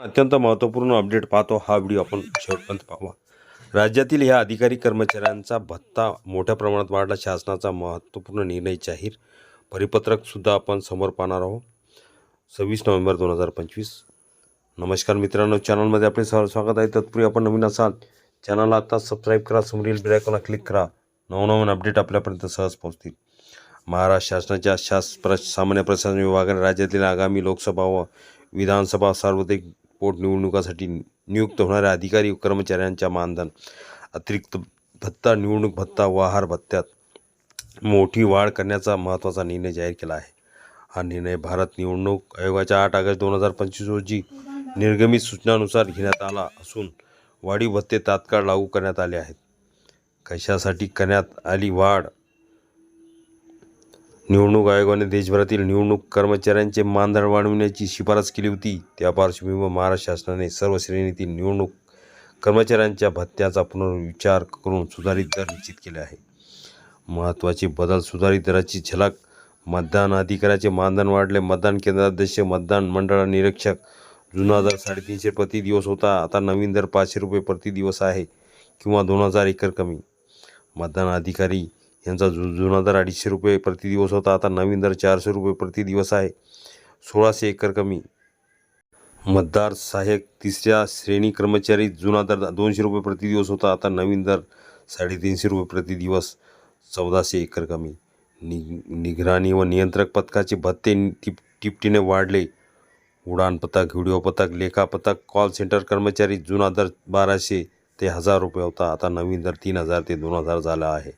अत्यंत महत्त्वपूर्ण अपडेट पाहतो हा व्हिडिओ आपण शेवटपर्यंत पाहावा राज्यातील ह्या अधिकारी कर्मचाऱ्यांचा भत्ता मोठ्या प्रमाणात वाढला. शासनाचा महत्त्वपूर्ण निर्णय जाहीर. परिपत्रकसुद्धा आपण समोर पाहणार आहोत. सव्वीस नोव्हेंबर दोन हजार पंचवीस. नमस्कार मित्रांनो चॅनलमध्ये आपले सर स्वागत आहे. तत्पूर्वी आपण नवीन असाल चॅनलला आता सबस्क्राईब करा समोरील बेलायकॉनला क्लिक करा. नवनवीन अपडेट आपल्यापर्यंत सहज पोहोचतील. महाराष्ट्र शासनाच्या शास प्र सामान्य प्रशासन विभागाने राज्यातील आगामी लोकसभा व विधानसभा सार्वत्रिक पोटनिवडणुकासाठी नियुक्त होणाऱ्या अधिकारी कर्मचाऱ्यांच्या मानधन अतिरिक्त भत्ता निवडणूक भत्ता व आहार भत्त्यात मोठी वाढ करण्याचा महत्त्वाचा निर्णय जाहीर केला आहे. हा निर्णय भारत निवडणूक आयोगाच्या आठ ऑगस्ट दोन हजार पंचवीस रोजी निर्गमित सूचनानुसार घेण्यात आला असून वाढीव भत्ते तात्काळ लागू करण्यात आले आहेत. कशासाठी करण्यात आली वाढ निवडणूक आयोगाने देशभरातील निवडणूक कर्मचाऱ्यांचे मानधन वाढविण्याची शिफारस केली होती. त्या पार्श्वभूमीवर महाराष्ट्र शासनाने सर्व श्रेणीतील निवडणूक कर्मचाऱ्यांच्या भत्त्याचा पुनर्विचार करून सुधारित दर निश्चित केले आहे. महत्त्वाचे बदल सुधारित दराची झलक मतदान अधिकाऱ्याचे मानधन वाढले मतदान केंद्राध्यक्ष मतदान मंडळ निरीक्षक जुना दर साडेतीनशे प्रति दिवस होता आता नवीन दर पाचशे रुपये प्रति दिवस आहे किंवा दोन हजार एकर कमी. मतदान अधिकारी यांचा जु जुना दर अडीचशे रुपये प्रति दिवस होता. आता नवीन दर चारशे रुपये प्रति दिवस आहे. सोळाशे एकर कमी. मतदार सहाय्यक तिसऱ्या श्रेणी कर्मचारी जुना दर दोनशे रुपये प्रति दिवस होता. आता नवीन दर साडेतीनशे रुपये प्रति दिवस चौदाशे एकर कमी. नि निगराणी व नियंत्रक पथकाचे भत्ते टिप टिपटीने वाढले. उडान पथक व्हिडिओ पथक लेखा पथक कॉल सेंटर कर्मचारी जुना दर बाराशे ते हजार रुपये होता. आता नवीन दर तीन हजार ते दोन हजार झाला आहे.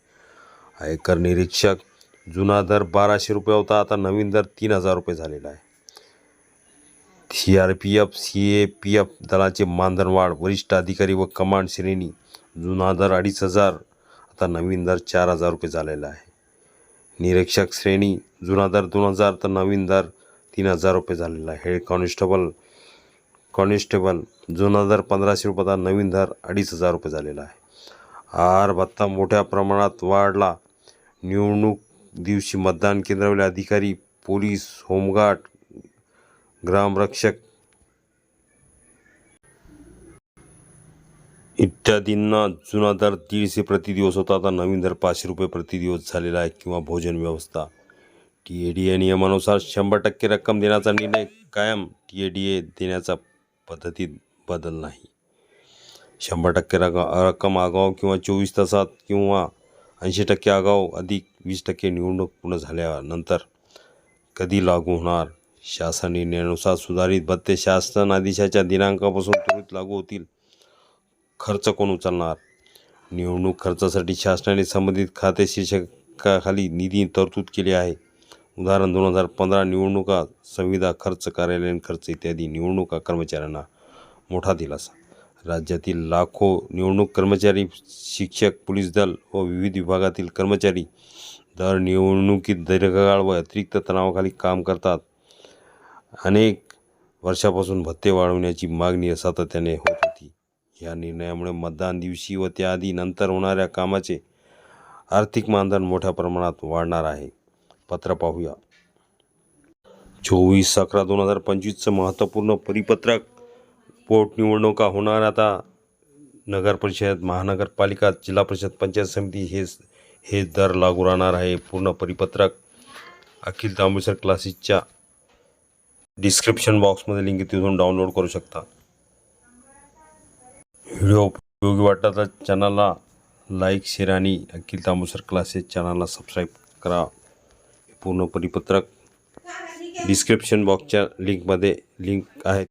आयकर निरीक्षक जुना दर बाराशे रुपये होता आता नवीन दर तीन हजार रुपये झालेला आहे. C R P F C A P F दलाचे मानधन वाढ वरिष्ठ अधिकारी व कमांड श्रेणी जुना दर अडीच हजार आता नवीन दर चार हजार रुपये झालेला आहे. निरीक्षक श्रेणी जुना दर दोन हजार तर नवीन दर तीन हजार रुपये झालेला आहे. हेड कॉन्स्टेबल कॉन्स्टेबल जुना दर पंधराशे रुपये आता नवीन दर अडीच हजार रुपये झालेला आहे. आहार भत्ता मोठ्या प्रमाणात वाढला निवडणूक दिवशी मतदान केंद्रावरील अधिकारी पोलीस होमगार्ड ग्रामरक्षक इत्यादींना जुना दर दीडशे प्रति दिवस होता. आता नवीन दर पाचशे रुपये प्रति दिवस झालेला आहे किंवा भोजन व्यवस्था. टी ए डी ए नियमानुसार शंभर टक्के रक्कम देण्याचा निर्णय कायम. टी ए डी ए देण्याचा पद्धतीत बदल नाही. शंभर टक्के रक रक्कम आगाऊ किंवा चोवीस तासात किंवा ऐंशी टक्के आगाऊ अधिक वीस टक्के निवडणूक पूर्ण झाल्यानंतर कधी लागू होणार? शासन निर्णयानुसार सुधारित भत्ते शासन आदेशाच्या दिनांकापासून त्वरित लागू होतील. खर्च कोण उचलणार? निवडणूक खर्चासाठी शासनाने संबंधित खाते शीर्षकाखाली निधी तरतूद केली आहे. उदाहरण दोन हजार पंधरा निवडणुका संविधा खर्च कार्यालयीन खर्च इत्यादी निवडणुका कर्मचाऱ्यांना मोठा दिलासा. राज्यातील लाखो निवडणूक कर्मचारी शिक्षक पोलीस दल व विविध विभागातील कर्मचारी दर निवडणुकीत दीर्घकाळ व अतिरिक्त तणावाखाली काम करतात. अनेक वर्षापासून भत्ते वाढवण्याची मागणी सातत्याने होत होती. या निर्णयामुळे मतदान दिवशी व त्याआधी नंतर होणाऱ्या कामाचे आर्थिक मानधन मोठ्या प्रमाणात वाढणार आहे. पत्र पाहूया. चोवीस अकरा दोन हजार पंचवीसचं महत्त्वपूर्ण परिपत्रक पोटनिवडणुका होणार आता. नगर परिषद महानगरपालिका जिल्हा परिषद पंचायत समिती हे हे दर लागू राहणार आहे. पूर्ण परिपत्रक अखिल तांबेसर क्लासेसच्या डिस्क्रिप्शन बॉक्समध्ये लिंक तिथून डाउनलोड करू शकता. व्हिडिओ उपयोगी वाटला तर चॅनलला लाईक शेअर आणि अखिल तांबूसर क्लासेस चॅनलला सबस्क्राईब करा. पूर्ण परिपत्रक डिस्क्रिप्शन बॉक्सच्या लिंकमध्ये लिंक आहे.